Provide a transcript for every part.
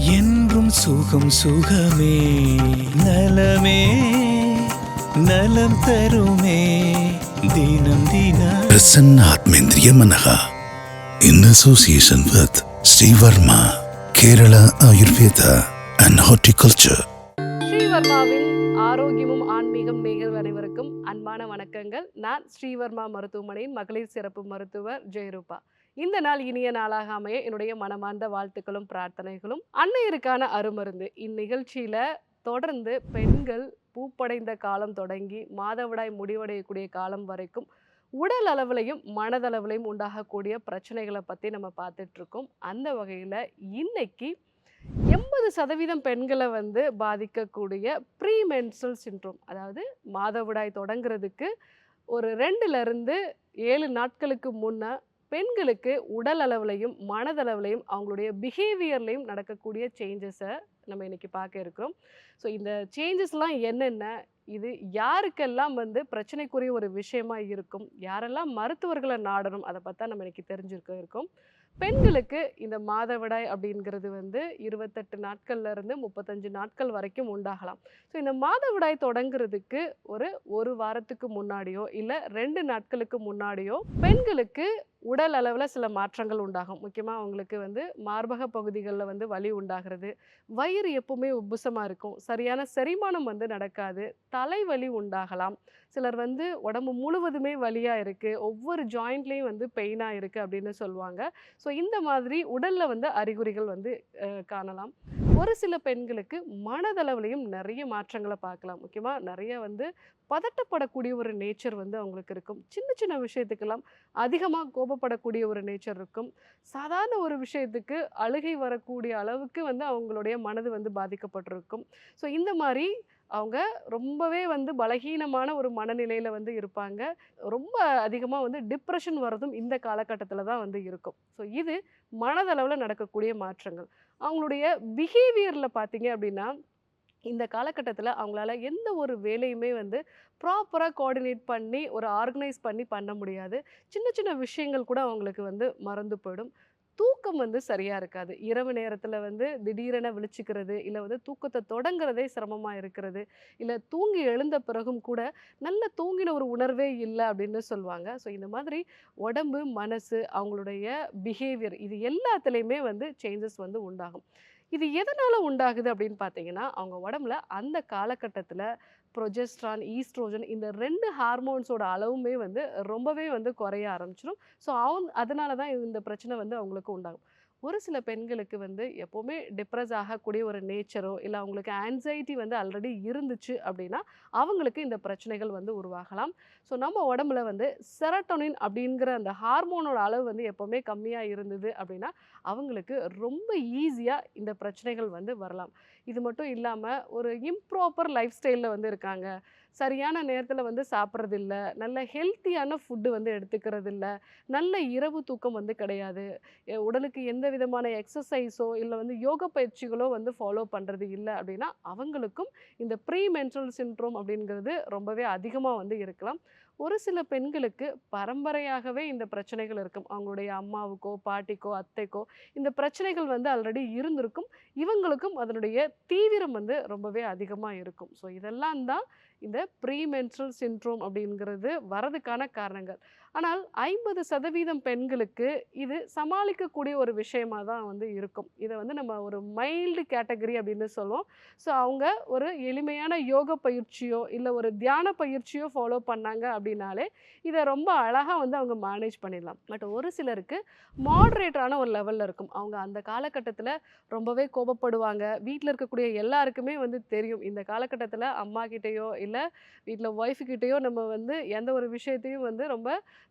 என்றும் சுகம் சுகமே. நலமே நலம் தருமே. தினம் தினம். பிரசன்ன ஆத்மேந்திரிய மனகா in association with Sri Varma, Kerala Ayurveda and Horticulture. ஸ்ரீவர்மாவின் ஆரோக்கியமும் ஆன்மீகம் நேயர்கள் அனைவருக்கும் அன்பான வணக்கங்கள். நான் ஸ்ரீவர்மா மருத்துவமனையின் மகளிர் சிறப்பு மருத்துவர் ஜெயரூபா. இந்த நாள் இனிய நாளாக அமைய என்னுடைய மனமார்ந்த வாழ்த்துக்களும் பிரார்த்தனைகளும். அன்னையருக்கான அருமருந்து. இந்நிகழ்ச்சியில தொடர்ந்து பெண்கள் பூப்படைந்த காலம் தொடங்கி மாதவிடாய் முடிவடையக்கூடிய காலம் வரைக்கும் உடல் அளவுலையும் மனதளவுலையும் உண்டாகக்கூடிய பிரச்சனைகளை பற்றி நம்ம பார்த்துட்டு இருக்கோம் அந்த வகையில் இன்னைக்கு எண்பது சதவீதம் பெண்களை வந்து பாதிக்கக்கூடிய ப்ரீ மென்சுரல் சின்ட்ரோம் அதாவது மாதவிடாய் தொடங்குறதுக்கு ஒரு ரெண்டுலேருந்து ஏழு நாட்களுக்கு முன்னே பெண்களுக்கு உடல் அளவுலையும் மனதளவுலையும் அவங்களுடைய பிஹேவியர்லையும் நடக்கக்கூடிய சேஞ்சஸை நம்ம இன்னைக்கு பார்க்க இருக்கிறோம் ஸோ இந்த சேஞ்சஸ்லாம் என்னென்ன? இது யாருக்கெல்லாம் வந்து பிரச்சனைக்குரிய ஒரு விஷயமா இருக்கும்? யாரெல்லாம் மருத்துவர்களை நாடணும்? அதை பார்த்தா நம்ம இன்னைக்கு தெரிஞ்சிருக்க இருக்கோம். பெண்களுக்கு இந்த மாதவிடாய் அப்படிங்கிறது வந்து இருபத்தெட்டு நாட்கள்ல இருந்து முப்பத்தஞ்சு நாட்கள் வரைக்கும் உண்டாகலாம். ஸோ இந்த மாதவிடாய் தொடங்குறதுக்கு ஒரு ஒரு வாரத்துக்கு முன்னாடியோ இல்லை ரெண்டு நாட்களுக்கு முன்னாடியோ பெண்களுக்கு உடல் அளவில் சில மாற்றங்கள் உண்டாகும். முக்கியமாக அவங்களுக்கு வந்து மார்பக பகுதிகளில் வந்து வலி உண்டாகிறது. வயிறு எப்பவுமே உப்புசமாக இருக்கும். சரியான செரிமானம் வந்து நடக்காது. தலைவலி உண்டாகலாம். சிலர் வந்து உடம்பு முழுவதுமே வலியாக இருக்குது ஒவ்வொரு ஜாயிண்ட்லேயும் வந்து பெயினாக இருக்குது அப்படின்னு சொல்லுவாங்க. ஸோ இந்த மாதிரி உடலில் வந்து அறிகுறிகள் வந்து காணலாம். ஒரு சில பெண்களுக்கு மனதளவுலையும் நிறைய மாற்றங்களை பார்க்கலாம். முக்கியமாக நிறைய வந்து பதட்டப்படக்கூடிய ஒரு நேச்சர் வந்து அவங்களுக்கு இருக்கும். சின்ன சின்ன விஷயத்துக்கெல்லாம் அதிகமாக கோபப்படக்கூடிய ஒரு நேச்சர் இருக்கும். சாதாரண ஒரு விஷயத்துக்கு அழுகை வரக்கூடிய அளவுக்கு வந்து அவங்களுடைய மனது வந்து பாதிக்கப்பட்டிருக்கும். ஸோ இந்த மாதிரி அவங்க ரொம்பவே வந்து பலகீனமான ஒரு மனநிலையில் வந்து இருப்பாங்க. ரொம்ப அதிகமாக வந்து டிப்ரெஷன் வர்றதும் இந்த காலகட்டத்தில் தான் வந்து இருக்கும். ஸோ இது மனதளவில் நடக்கக்கூடிய மாற்றங்கள். அவங்களுடைய பிஹேவியரில் பார்த்தீங்க அப்படின்னா இந்த காலகட்டத்தில் அவங்களால எந்த ஒரு வேலையுமே வந்து ப்ராப்பராக கோஆர்டினேட் பண்ணி ஒரு ஆர்கனைஸ் பண்ணி பண்ண முடியாது. சின்ன சின்ன விஷயங்கள் கூட அவங்களுக்கு வந்து மறந்து போயிடும். தூக்கம் வந்து சரியாக இருக்காது. இரவு நேரத்தில் வந்து திடீரென விழிச்சிக்கிறது இல்லை வந்து தூக்கத்தை தொடங்குறதே சிரமமாக இருக்கிறது இல்லை தூங்கி எழுந்த பிறகும் கூட நல்ல தூங்கின ஒரு உணர்வே இல்லை அப்படின்னு சொல்லுவாங்க. ஸோ இந்த மாதிரி உடம்பு மனசு அவங்களுடைய பிஹேவியர் இது எல்லாத்துலேயுமே வந்து சேஞ்சஸ் வந்து உண்டாகும். இது எதனால் உண்டாகுது அப்படின்னு பார்த்தீங்கன்னா அவங்க உடம்புல அந்த காலகட்டத்தில் ப்ரொஜெஸ்ட்ரான் ஈஸ்ட்ரோஜன் இந்த ரெண்டு ஹார்மோன்ஸோட அளவுமே வந்து ரொம்பவே வந்து குறைய ஆரம்பிச்சிடும் ஸோ அவங்க அதனால தான் இந்த பிரச்சனை வந்து அவங்களுக்கு உண்டாகும். ஒரு சில பெண்களுக்கு வந்து எப்போவுமே டிப்ரெஸ் ஆகக்கூடிய ஒரு நேச்சரோ இல்லை அவங்களுக்கு ஆன்சைட்டி வந்து ஆல்ரெடி இருந்துச்சு அப்படின்னா அவங்களுக்கு இந்த பிரச்சனைகள் வந்து உருவாகலாம். ஸோ நம்ம உடம்புல வந்து செரட்டோனின் அப்படிங்கிற அந்த ஹார்மோனோட அளவு வந்து எப்போவுமே கம்மியாக இருந்தது அப்படின்னா அவங்களுக்கு ரொம்ப ஈஸியாக இந்த பிரச்சனைகள் வந்து வரலாம். இது மட்டும் இல்லாமல் ஒரு இம்ப்ராப்பர் லைஃப் ஸ்டைலில் வந்து இருக்காங்க. சரியான நேரத்தில் வந்து சாப்பிட்றதில்ல நல்ல ஹெல்த்தியான ஃபுட்டு வந்து எடுத்துக்கிறது இல்லை நல்ல இரவு தூக்கம் வந்து கிடையாது. உடலுக்கு எந்த விதமான எக்ஸசைஸோ இல்லை வந்து யோக பயிற்சிகளோ வந்து ஃபாலோ பண்ணுறது இல்லை அப்படின்னா அவங்களுக்கும் இந்த ப்ரீ மென்ட்ரல் சின்ட்ரோம் அப்படிங்கிறது ரொம்பவே அதிகமாக வந்து இருக்கலாம். ஒரு சில பெண்களுக்கு பரம்பரையாகவே இந்த பிரச்சனைகள் இருக்கும். அவங்களுடைய அம்மாவுக்கோ பாட்டிக்கோ அத்தைக்கோ இந்த பிரச்சனைகள் வந்து ஆல்ரெடி இருந்திருக்கும். இவங்களுக்கும் அதனுடைய தீவிரம் வந்து ரொம்பவே அதிகமாக இருக்கும். ஸோ இதெல்லாம் தான் இந்த ப்ரீமென்ட்ரல் சின்ட்ரோம் அப்படிங்கிறது வரதுக்கான காரணங்கள். ஆனால் ஐம்பது சதவீதம் பெண்களுக்கு இது சமாளிக்கக்கூடிய ஒரு விஷயமா தான் வந்து இருக்கும். இதை வந்து நம்ம ஒரு மைல்டு கேட்டகரி அப்படின்னு சொல்லுவோம். ஸோ அவங்க ஒரு எளிமையான யோக பயிற்சியோ இல்லை ஒரு தியான பயிற்சியோ ஃபாலோ பண்ணாங்க அப்படின்னாலே இதை ரொம்ப அழகாக வந்து அவங்க மேனேஜ் பண்ணிடலாம். பட் ஒரு சிலருக்கு மாட்ரேட்டான ஒரு லெவலில் இருக்கும். அவங்க அந்த காலகட்டத்தில் ரொம்பவே கோபப்படுவாங்க. வீட்டில் இருக்கக்கூடிய எல்லாருக்குமே வந்து தெரியும். இந்த காலகட்டத்தில் அம்மா கிட்டேயோ இல்லை வீட்டில் ஒய்ஃபுக்கிட்டேயோ நம்ம வந்து எந்த ஒரு விஷயத்தையும் வந்து ரொம்ப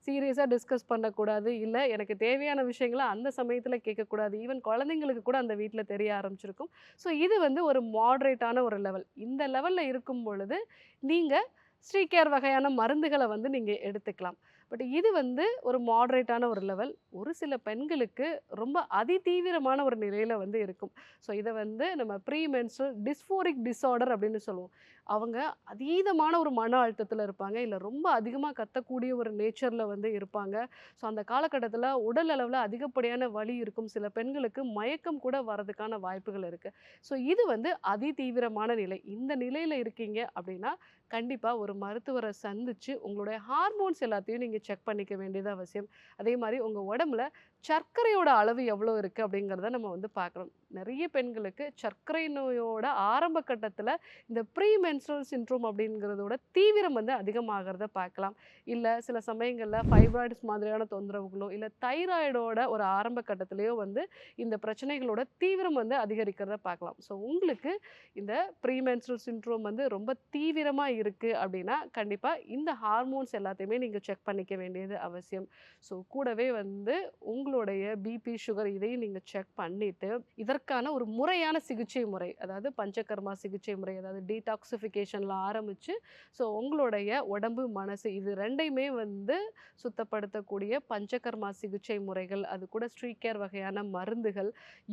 சீரியஸாக டிஸ்கஸ் பண்ணக்கூடாது. இல்லை எனக்கு தேவையான விஷயங்களை அந்த சமயத்தில் கேட்கக்கூடாது. ஈவன் குழந்தைங்களுக்கு கூட அந்த வீட்டில் தெரிய ஆரம்பிச்சிருக்கும். ஸோ இது வந்து ஒரு மாட்ரேட்டான ஒரு லெவல் இந்த லெவலில் இருக்கும் பொழுது நீங்கள் ஸ்ரீகேர் வகையான மருந்துகளை வந்து நீங்கள் எடுத்துக்கலாம். பட் இது வந்து ஒரு மாட்ரேட்டான ஒரு லெவல் ஒரு சில பெண்களுக்கு ரொம்ப அதிதீவிரமான ஒரு நிலையில் வந்து இருக்கும். ஸோ இதை வந்து நம்ம ப்ரீ மென்ஸ்ட்ரல் டிஸ்ஃபோரிக் டிஸார்டர் அப்படின்னு சொல்லுவோம். அவங்க அதீதமான ஒரு மன அழுத்தத்தில் இருப்பாங்க. இல்லை ரொம்ப அதிகமாக கத்தக்கூடிய ஒரு நேச்சரில் வந்து இருப்பாங்க. ஸோ அந்த காலகட்டத்தில் உடல் அளவில் அதிகப்படியான வலி இருக்கும். சில பெண்களுக்கு மயக்கம் கூட வரதுக்கான வாய்ப்புகள் இருக்குது ஸோ இது வந்து அதிதீவிரமான நிலை. இந்த நிலையில் இருக்கீங்க அப்படின்னா கண்டிப்பாக ஒரு மருத்துவரை சந்தித்து உங்களுடைய ஹார்மோன்ஸ் எல்லாத்தையும் நீங்கள் செக் பண்ணிக்க வேண்டியது அவசியம். அதே மாதிரி உங்கள் உடம்புல சர்க்கரையோட அளவு எவ்வளோ இருக்குது அப்படிங்கிறத நம்ம வந்து பார்க்குறோம் நிறைய பெண்களுக்கு சர்க்கரை நோயோட ஆரம்ப கட்டத்தில் இந்த ப்ரீ மென்ஸ்ட்ரல் சின்ட்ரோம் அப்படிங்கிறதோட தீவிரம் வந்து அதிகமாகிறத பார்க்கலாம். இல்லை சில சமயங்களில் ஃபைப்ராய்ட்ஸ் மாதிரியான தொந்தரவுகளோ இல்லை தைராய்டோட ஒரு ஆரம்ப கட்டத்திலேயோ வந்து இந்த பிரச்சனைகளோட தீவிரம் வந்து அதிகரிக்கிறத பார்க்கலாம். ஸோ உங்களுக்கு இந்த ப்ரீ மென்ஸ்ட்ரல் சின்ட்ரோம் வந்து ரொம்ப தீவிரமாக இருக்குது அப்படின்னா கண்டிப்பாக இந்த ஹார்மோன்ஸ் எல்லாத்தையுமே நீங்கள் செக் பண்ணிக்க வேண்டியது அவசியம். ஸோ கூடவே வந்து உங்களுடைய பிபி சுகர் இதையும் நீங்கள் செக் பண்ணிவிட்டு அதற்கான ஒரு முறையான சிகிச்சை முறை அதாவது பஞ்சகர்மா சிகிச்சை முறை அதாவது டீடாக்சிஃபிகேஷனில் ஆரம்பித்து ஸோ உங்களுடைய உடம்பு மனசு இது ரெண்டையுமே வந்து சுத்தப்படுத்தக்கூடிய பஞ்சகர்மா சிகிச்சை முறைகள் அது கூட ஸ்ட்ரீகேர் வகையான மருந்துகள்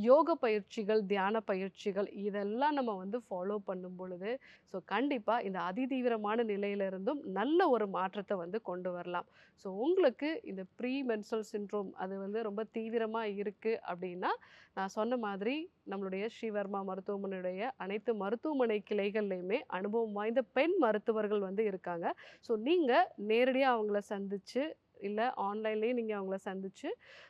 யோக பயிற்சிகள் தியான பயிற்சிகள் இதெல்லாம் நம்ம வந்து ஃபாலோ பண்ணும் பொழுது ஸோ கண்டிப்பாக இந்த அதிதீவிரமான நிலையிலிருந்தும் நல்ல ஒரு மாற்றத்தை வந்து கொண்டு வரலாம். ஸோ உங்களுக்கு இந்த ப்ரீ மென்சல் சின்ட்ரோம் அது வந்து ரொம்ப தீவிரமாக இருக்குது அப்படின்னா நான் சொன்ன மாதிரி நம்மளுடைய ஸ்ரீவர்மா மருத்துவமனையுடைய அனைத்து மருத்துவமனை கிளைகள்லையுமே அனுபவம் வாய்ந்த பெண் மருத்துவர்கள் வந்து இருக்காங்க. ஸோ நீங்கள் நேரடியாக அவங்கள சந்தித்து இல்லை ஆன்லைன்லேயும் நீங்கள் அவங்கள சந்தித்து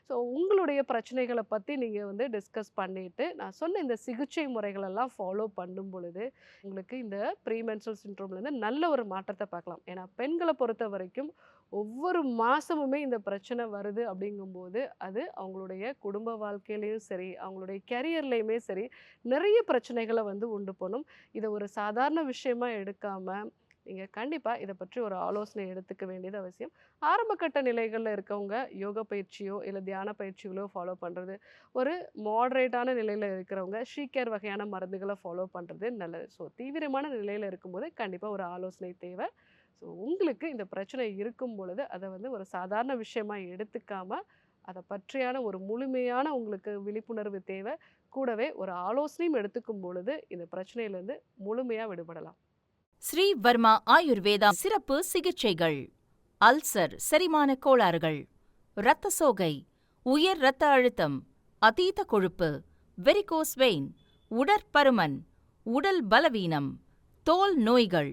ஸோ உங்களுடைய பிரச்சனைகளை பற்றி நீங்கள் வந்து டிஸ்கஸ் பண்ணிவிட்டு நான் சொன்ன இந்த சிகிச்சை முறைகளெல்லாம் ஃபாலோ பண்ணும் பொழுது உங்களுக்கு இந்த ப்ரீமென்சல் சின்ட்ரோம்லேருந்து நல்ல ஒரு மாற்றத்தை பார்க்கலாம். ஏன்னா பெண்களை பொறுத்த வரைக்கும் ஒவ்வொரு மாதமுமே இந்த பிரச்சனை வருது அப்படிங்கும்போது அது அவங்களுடைய குடும்ப வாழ்க்கையிலையும் சரி அவங்களுடைய கெரியர்லேயுமே சரி நிறைய பிரச்சனைகளை வந்து உண்டு பண்ணும். இதை ஒரு சாதாரண விஷயமா எடுக்காமல் நீங்கள் கண்டிப்பாக இதை பற்றி ஒரு ஆலோசனை எடுத்துக்க வேண்டியது அவசியம். ஆரம்பகட்ட நிலைகளில் இருக்கவங்க யோக பயிற்சியோ இல்லை தியான பயிற்சிகளோ ஃபாலோ பண்ணுறது ஒரு மாடரேட்டான நிலையில் இருக்கிறவங்க ஷீக்கேர் வகையான மருந்துகளை ஃபாலோ பண்ணுறது நல்லது. ஸோ தீவிரமான நிலையில் இருக்கும்போது கண்டிப்பாக ஒரு ஆலோசனை தேவை. ஸோ உங்களுக்கு இந்த பிரச்சனை இருக்கும் பொழுது அதை வந்து ஒரு சாதாரண விஷயமா எடுத்துக்காம அதை பற்றியான ஒரு முழுமையான உங்களுக்கு விழிப்புணர்வு தேவை. கூடவே ஒரு ஆலோசனையும் எடுத்துக்கும் பொழுது இந்த பிரச்சனையிலேருந்து முழுமையாக விடுபடலாம். ஸ்ரீ வர்மா ஆயுர்வேதா சிறப்பு சிகிச்சைகள். அல்சர் செரிமான கோளாறுகள். இரத்த சோகை உயர் இரத்த அழுத்தம் அதீத கொழுப்பு வெரிகோஸ் வெயின் உடற்பருமன் உடல் பலவீனம் தோல் நோய்கள்.